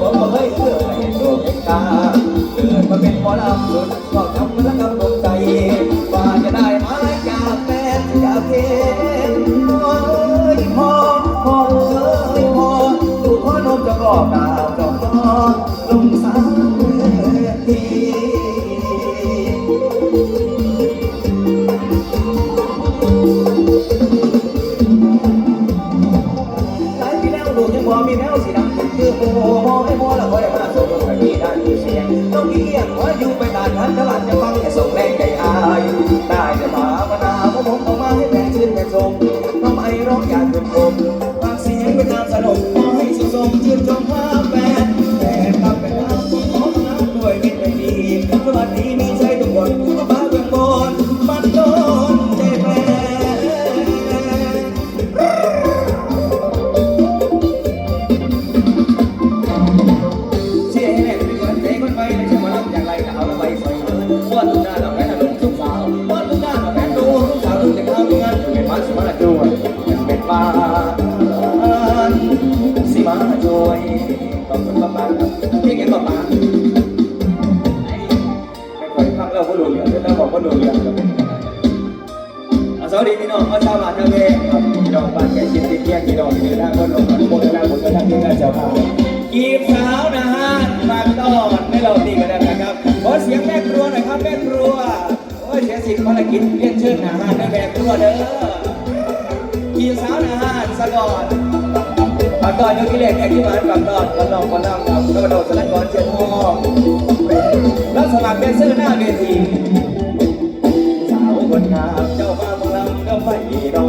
ผมก็เคยเกิดในโลกแห่งตาเกิดมาเป็นหมอลำสุดก็ ส่งแรงใจอายตา คนงามเจ้าบ้านลังก็ไม่รอ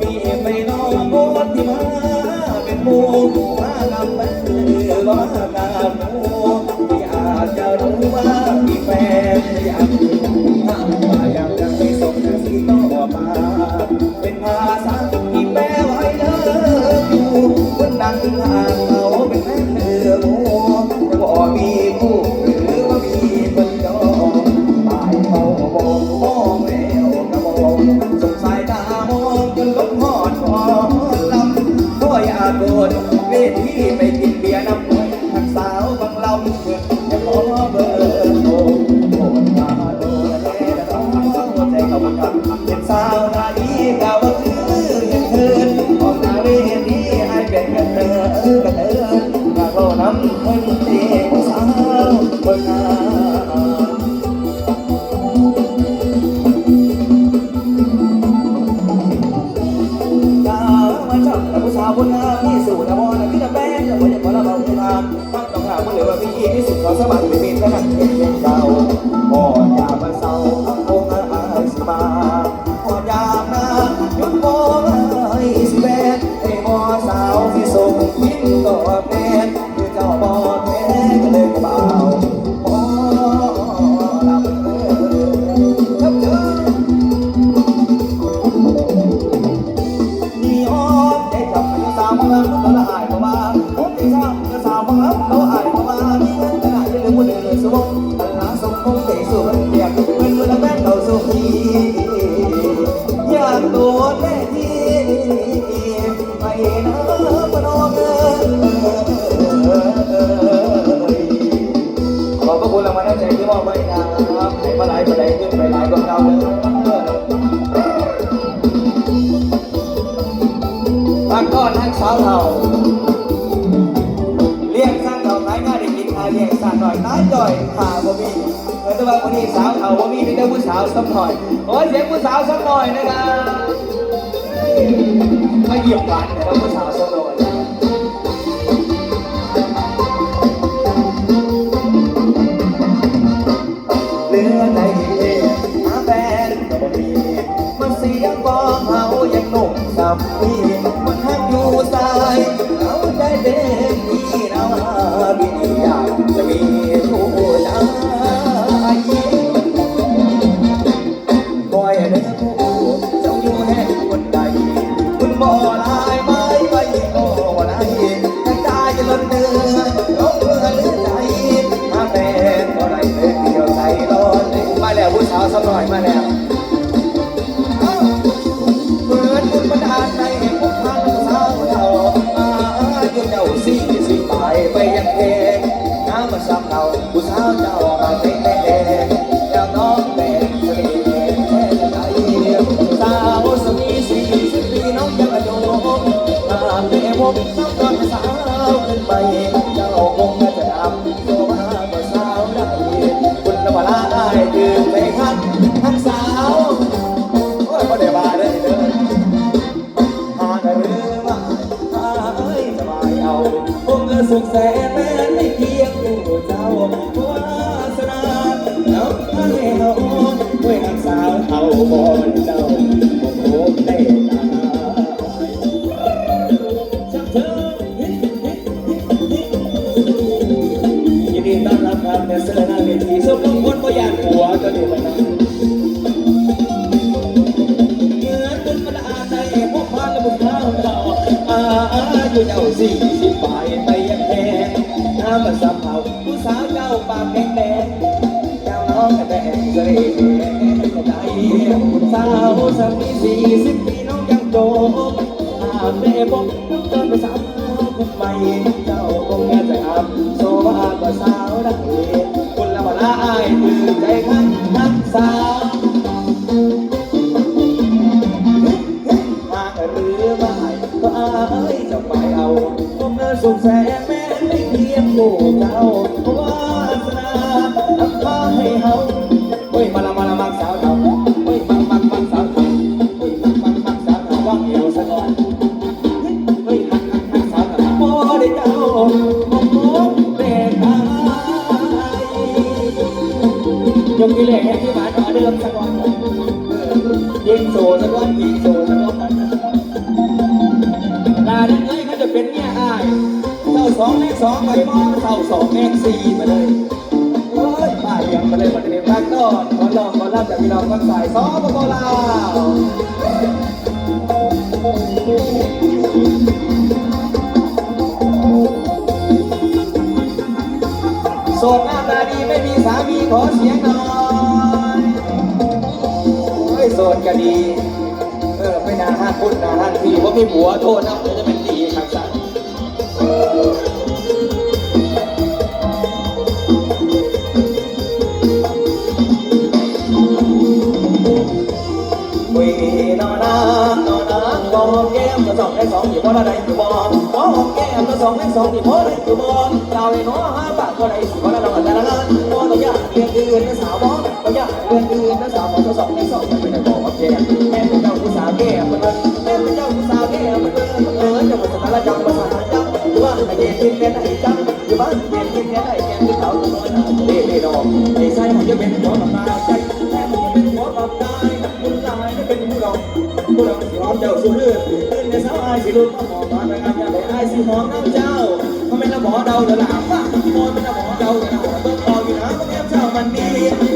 มีไม่น้องโมที่มาเป็นโมมาลำเป็น Oh. ีสาวเขาว่ามีพี่เด้ผู้สาวสักหน่อยโอ้ยเสียงผู้สาวสักหน่อยนะครับมาเหยียบหานนะครับผู้สาวสักหน่อยเหลือใจเองหาแฟนก็บมีมาเสียงบอกเฮายังหนุ่มสับมี ผมเงินสุขแสนแม้ไม่เพียงอยู่เจ้าวาสนาแล้วให้เขาด้วยหักสาวเอาบ่มันเจ้าผมโคตรได้ตายชักเธอยินดีต้อนรับครับเนสเซอร์หน้าเวทีสมมติว่าอยากหัวก็ดีมานะเงินบุญมาอาใจพวกพานและบุญข้าวเราอาอยู่เจ้าสี่สิบปลายไป น้ำมันสับเผาผู้สาวเจ้าปากแดงแดงเจ้าน้องกระแดงเสรีกระใจสาวสามีสี่สิบปีน้องยังโตอาเม่พบจนไปสาวคนใหม่เจ้าคงแง่ใจอับโซว่าก็สาวได้คุณละมาละอายตื่นใจข้างนักสาวหากหรือไม่ก็อายจะไปเอาผมเงินสุขแสน แม้ไม่เพียงผู้เจ้าวาสนาทำพาให้เฮาเฮ้ยมาละมาละมักสาวเฮาเฮ้ยมักมักมักสาวเฮาเฮ้ยมักมักมักสาวเฮาว่างเอวซะก่อนเฮ้ยหักหักหักสาวเฮาบ่ได้เจ้าผมพบแต่ตายยกกิเลสให้ที่บ้านเอาเดิมซะก่อน องเลขสองไปมองเท่าสองเลขสี่มาเลยโอ้ยป้าเลี้ยงมาเลยมาเรียนภาคต้อนขอลองขอรับจากพี่น้องคนสายสองปกลาวโสดหน้าตาดีไม่มีสามีขอเสียงหน่อยโอ้ยโสดก็ดี เออไม่นาห้าคุณนาห้าพี่ว่าะมีผัวโทษนะเดี๋ยวจะเป็น สองได้สองอยู่บ่ได้อยู่บ่กอหอมแก้มก็สองได้สองอยู่บ่ได้อยู่บ่เจ้าเลยน้อห้าบาทก็ได้สิบ่ได้ดอกแต่ละงานบ่ต้องยากเรียนอื่นนะสาวบ่ต้องยากเรียนอื่นนะสาวบ่ก็สองได้สองไม่ได้บอกว่าแก้มแม่เป็นเจ้าผู้สาวแก้มมันแม่เป็นเจ้าผู้สาวแก้มมันเออจะมาสารจังภาษาจังอยู่บ้านไอ้เย็นกินแม่ได้จังอยู่บ้านเย็นกินแม่ได้แก้มที่เขาตัวน้อยนะเด้เด้ดอกไอ้ไส้มันจะเป็นหัวกับตาใจ ผู้ดอกสิหอมเจ้าสุดเลือดตื่นในเช้าอายสิลุกมาหอมมานไปงานยาไปอายสิหอมน้ำเจ้าเขาเป็นละหมอเดาเดาหลามป่ะมอเป็นละหมอเดาเดาหลามต้องรออยู่นะเพราะแก้มเจ้ามันดี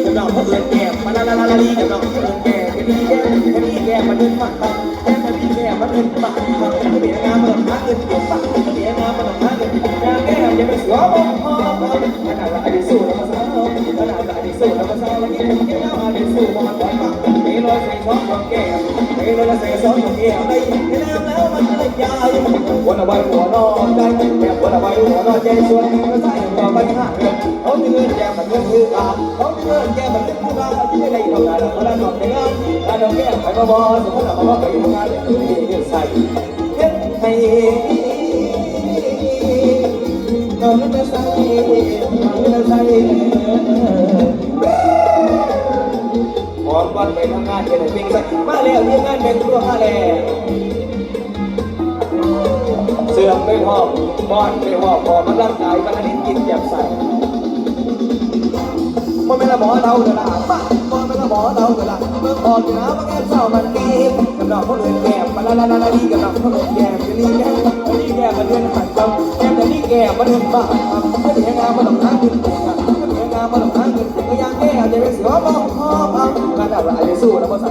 กับน้องเขาเอินแก้มมาลาลาลาลีกับน้องเขาเอินแก้มแค่นี้แก้มแค่นี้แก้มมันเดินฝักฝักแก้มมันดีแก้มมันเดินฝักฝักเบียงามมันหาเงินเก็บฝักเบียงามมันหาเงินยาแก้มจะไปสวมพอพอขนาดว่าอดีตสู้แล้วมาสาขนาดว่าอดีตสู้แล้วมาสาแล้วกินกินแก้วอดีตสู้มาถอยฝักเฮ้ย ลอยใส่ซ้อมของแก้มเฮ้ยลอยใส่ซ้อมของแก้มได้แล้วแล้วมันเลยยายวันละใบหัวนอนใจแบบวันละใบหัวนอนใจส่วนก็ใส่ต่อไปห้าเงินเขาเงินแก้มมันเงินคือกาเขาเงินแก้มมันเงินคือกาที่ไม่ได้ทำงานแล้วก็ได้ทำในงานการทำแก้มไปมาบอสมมติเราบอก็ไปทำงานเนี่ยเงินใส่เงินให้นอนไม่ใส่ไม่ใส่ อนไปทำงานเป็นสิ่งใส่มาแล้วที่งานเป็นตัวมาแล้วเสื่อมไม่พอบอนไม่พอพอมันร่างกายมันนนี้กินแยบใส่มันเป็นละหมอเดาเดล่ะป้ามันเป็นละหมอเดาเดล่ะเมื่อพออยู่นะมันแก้มเศร้ามันดีกับดอกคนอื่นแก้มมันละละละละดีกับดอกคนอื่นแก้มจะนี่แก้มจะนี่แก้มมันเดินหันจังแก้มจะนี่แก้มมันเดินบ้าถ้าเสียงานมันต้องหาเงินถ้าเสียงานมันต้องหาเงินก็ยังแก้มจะเป็นเสือบ้องคอเอาขนาดว่าไอ้สู้นะภาษา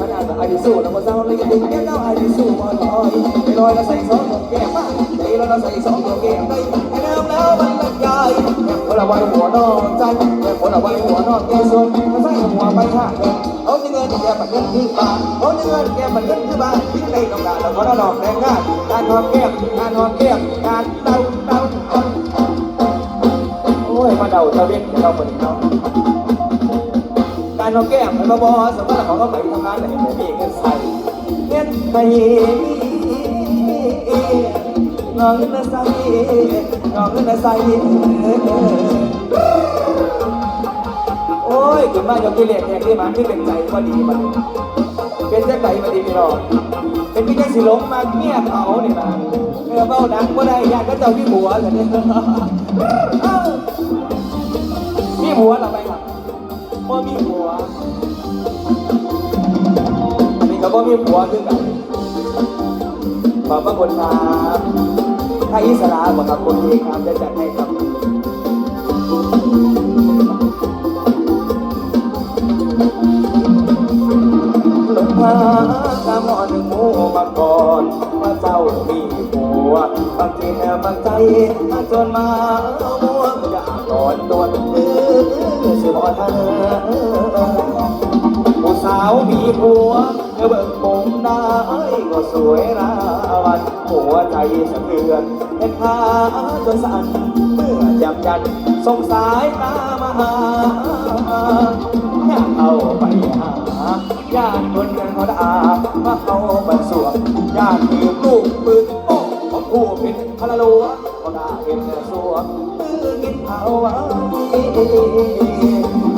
ขนาดว่าไอ้สู้นะภาษาเลยดึงแก้มเจ้าไอ้สู้มาลอยไปลอยแล้วใส่ซอสแก้มบ้าใจเราใส่สองตัวเกมได้แค่น้ำแล้วมันละยายคนละวันหัวนอนใจคนละวันหัวนอนแกส่วนมาใส่หัวไปข้างเงินเอาเงินแกมันเงินคือบาทเอาเงินแกมันเงินคือบาทที่ในต้องการเราขอดอกแรงงานการนอนแก้มการนอนแก้มการเต้า มาเดาตะเวนเราคนเขาการน้องแก้มมันมาบอสมมติเขาก็ไปทำงานไหนผมมีเงินใส่เงินไปน้องเงินใส่น้องเงินใส่โอ้ยเกิดมาจากกิเลสแห่งที่มันที่เป็นใจว่าดีมันเป็นใจใจมาดีพี่น้องเป็นพี่แค่สิหลงมาเมียบเขาเนี่ยนะเมื่อเบ้าดังก็ได้ยากก็เจ้าพี่หัวเลยเนี่ย มีหัวเหราไปครับบ่มีหัวอันนี้ก็บ่มีหัวคือกันขอบพระคุณครับถ้าอิสระบ่ครับคนนี้ครับ มูมาก่อนว่าเจ้ามีผัวบางทีแม่บางใจมาจนมามัวอยากนอนตัวตื้อสิบ่ทันผู้สาวมีผัวเธอเบิ่งผมได้ก็สวยราวันหัวใจสะเทือนเห็นขาจนสั่นเมื่อจับจันสงสายตามาหา เอาไปหาญาติคนกันเขาด่าว่าเขาบันสวงญาติถือลูกปืนโอ้ของผู้เป็นพลลัวเขาด่าเป็นกระสวงตื้อกินเอาไว้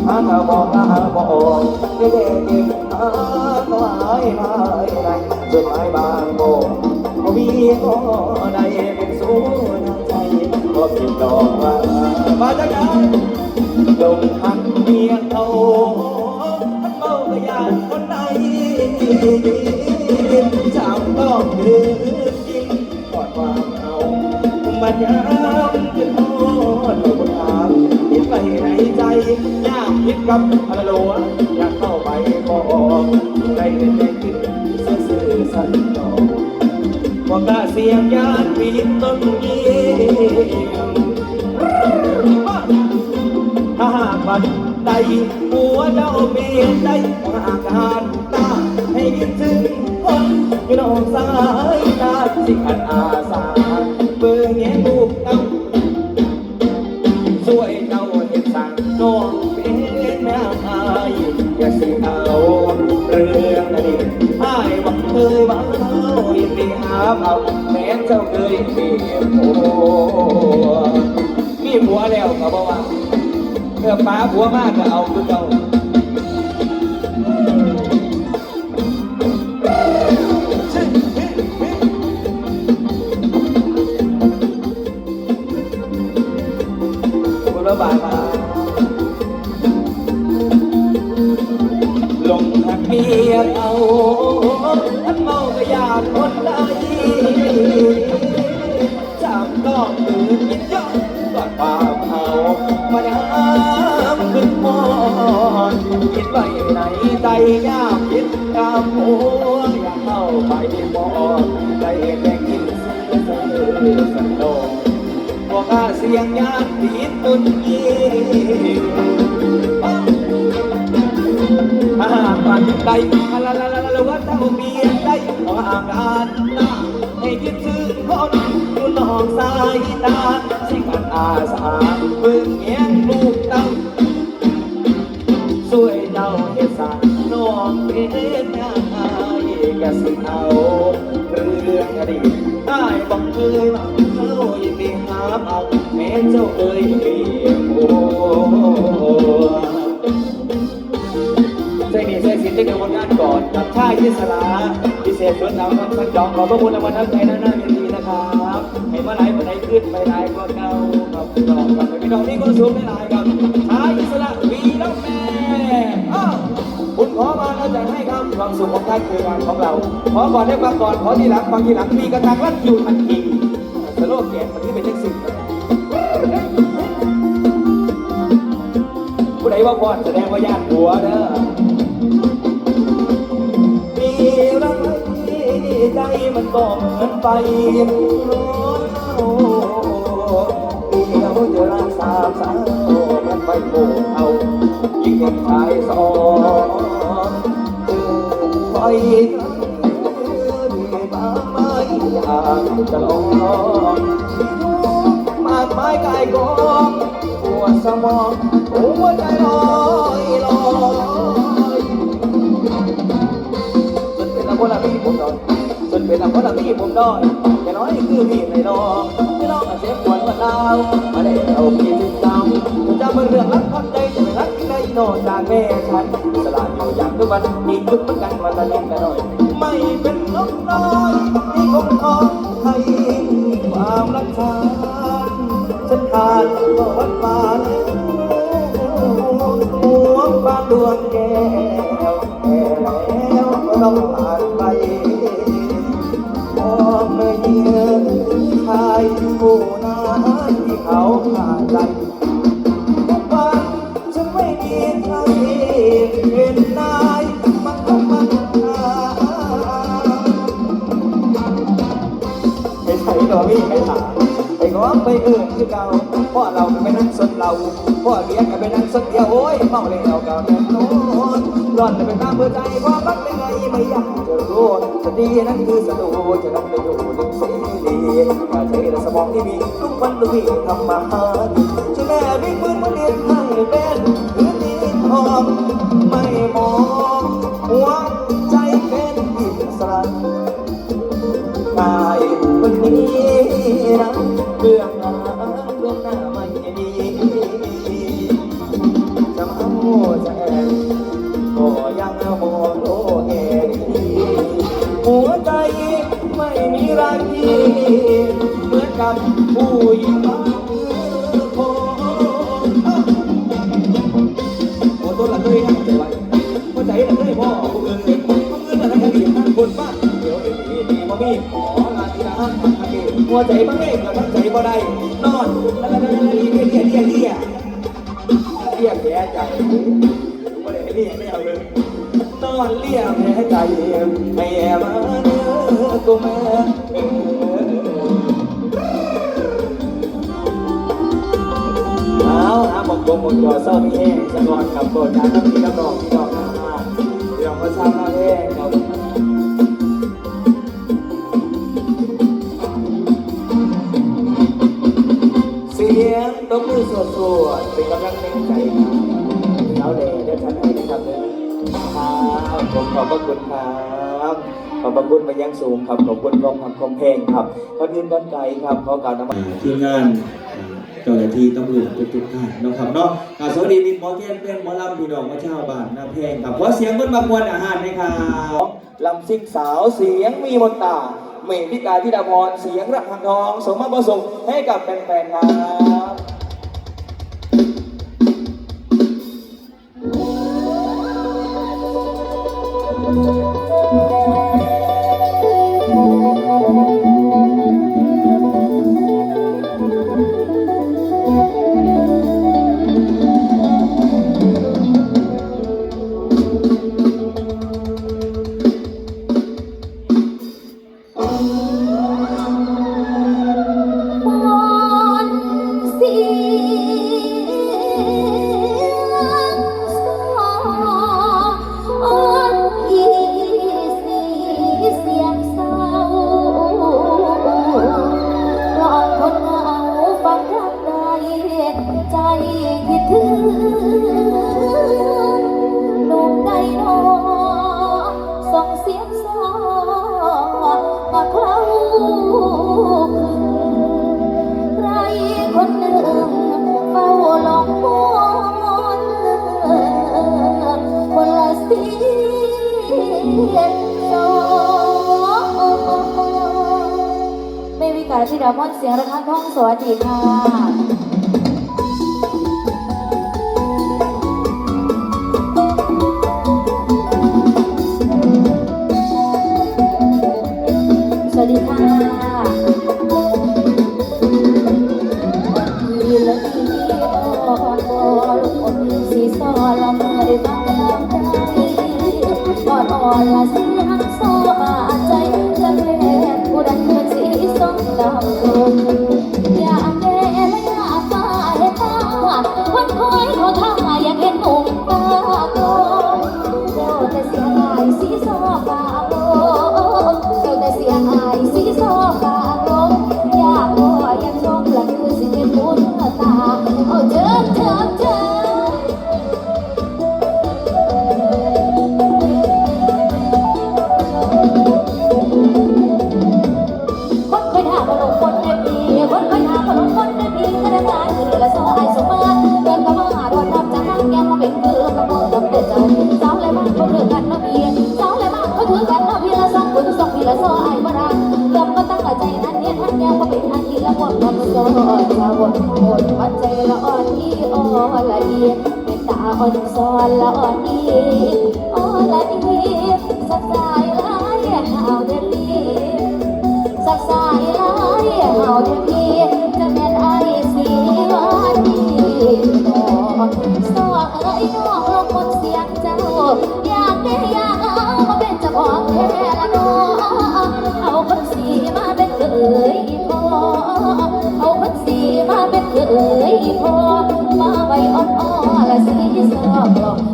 ถ้าเธอบอกลาบอกเด็กเด็กมาก็หายหายไรจดหมายบางโบก็มีก็ใดเป็นสู้ใจก็เป็นดอกว่ามาจากไหนลงหักเมียเขา นเมากระยานคนไหนจำต้องดื่มกินกอดความเอาบัดยามจะทอดลูกทางคิดไปในใจยากคิดกับอะไรโลอยากเข้าไปบอกได้เล่นได้ขึ้นซื่อสันตองว่ากล้าเสียงยานปีนต้นเยี่ยมถ้าหากบัด ใดหัวเจ้าเมียใดอาการตาให้คิดถึงคนอยู่นอกสายตาสิขันอาสาเบื่อแง่ลูกเต้าช่วยเจ้าเห็นสั่งน้องเป็นแม่อายอย่าสิเอาเรื่องอดีตอายบอกเคยว่ายินดีหาเอาแม้เจ้าเคยมีผัวมีผัวแล้วก็บอกว่า เมื่อป้าบัวมากก็เอาคือเก่า ไว้ในใจยากคิดตามหัวอยากเข้าไปมอนได้แค่กินซื้อสันโดบอกว่าเสียงยานตีนตุนยีถ้าหากวันใดลาลาลาลาว่าเจ้าเมียได้ขออาการหน้าให้คิดถึงคนอยู่นอกสายตา ยมาเขายินดีหาเอาแม้เจ้าเคยมีผัวใส่หนี่ใส่สินได้กับผลงานก่อนกับท่ายที่สลาพิเศษสวนดาวทั้งสังจองขอบพระคุณรางวัลน้ำใจหน้าหน้าดีนะครับให้มาไหลมาไหลขึ้นไปไหลก็เก่าครับตลอดครับพี่น้องนี่ก็สูงได้หลายครับท้ายอิสระวีน้องแม่คุณขอมาเราจะให้ครับความสุขของท่านคืองานของเราขอก่อนได้มาก่อนขอทีหลังฟังทีหลังมีกระตังรัดอยู่ทันที ว่าพรแสดงว่าญาติหัวเด้อมีรักใจมันก็เหมือนไฟร้อนโอ้เดียวจะรักสาสาวมันไปโบกเอายิ่งเห็นชายสองเจอไฟดีมาไม่อยากจะลองมากมายกายกองหัวสมอง หัวใจลอยลอยจนเป็นละคนละพี่ผมดอยจนเป็นละคนละพี่ผมดอยแต่น้อยคือพี่ไม่รอไม่รออาเจ็บปวดมาดาวมาได้เอาพี่ถึงดาวจะเป็นเรื่องรักพักใจจะไม่รักที่ใดนอกจากแม่ฉันสละอยู่อย่างทุกวันอีกทุกเหมือนกันวันละนิดละหน่อยไม่เป็นนกน้อยที่คงของไทย ไปเอื่นคือเก่าพ่อเราก็ไปนั่งสดเราพ่อเลี้ยงก็ไปนั่งสดเดียวโอ้ยเมาแล้วก็แม่นโน้นร้อนไปตามเบอร์ใจความรักเป็นไงไม่อยากจะรู้สตินั้นคือสตูจะนำไปอยู่ในเสรีกาใช้และสมองที่มีทุกวันทุกวี่ทำมาหากินจะแม่ไม่ปืนมาเรียนให้เป็นพื้นที่ทองไม่มองหัวใจเป็นอิสระกายวันนี้นะ ใจบ้างเองกับมันใจบ่ได้ นอนละละละละเลียเลียเลียเลียเลียแผลใจบ่ได้เลียไม่เอาเลยนอนเลียแผลใจให้แอบมาเนื้อตัวแม่เอาหาบอกบงบอกจอเศร้ามีแห้งสะกอนกับโกรธการน้ำมีน้ำดอกมีดอกนาเดี๋ยวมาเศร้าหน้าแห้ง ตบมือสวดสวดเป็นกำลังใจครับเอาเดี๋ยวเดี๋ยวฉันให้นะครับเดี๋ยวครับผมขอบพระคุณครับขอบพระคุณมายังสูงครับขอบคุณกองพันกองเพลงครับขอยืนด้านไกลครับขอกล่าวนำทีมงานเจ้าหน้าที่ตำรวจทุกๆท่านนะครับเนาะอ่าสวัสดีมิตรหมอเทียนเป็นหมอลำพี่น้องมาเช่าวบ้านนาเพลงครับขอเสียงเบิ้ลมากวนอาหารไหมครับลำซิ่งสาวเสียงมีมนตราเมฆพิกาธิดาพรเสียงรักทางทองสมมาประสงค์ให้กับแฟนๆครับบ ไม่วิการที่ดามอนเสียงระฆังท้องสวัสดีค่ะ ใจอ่ เอ้ยพอมาไว้อ่อนๆและสีสอบหลอก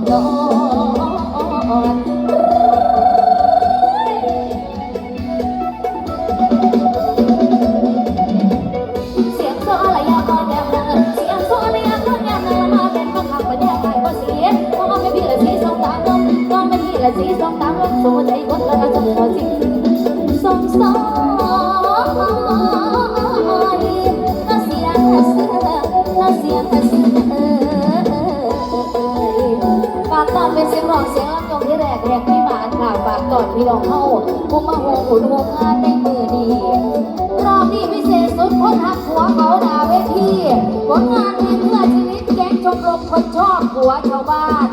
อดพี่น้องเฮาผู้มาห่วงผู้ดวงานในมือดีรอบนี้พิเศษสุดคนหักหัวเขาด่าเวทีผลงานในเพื่อชีวิตแก๊งชมรมคนชอบหัวชาวบ้าน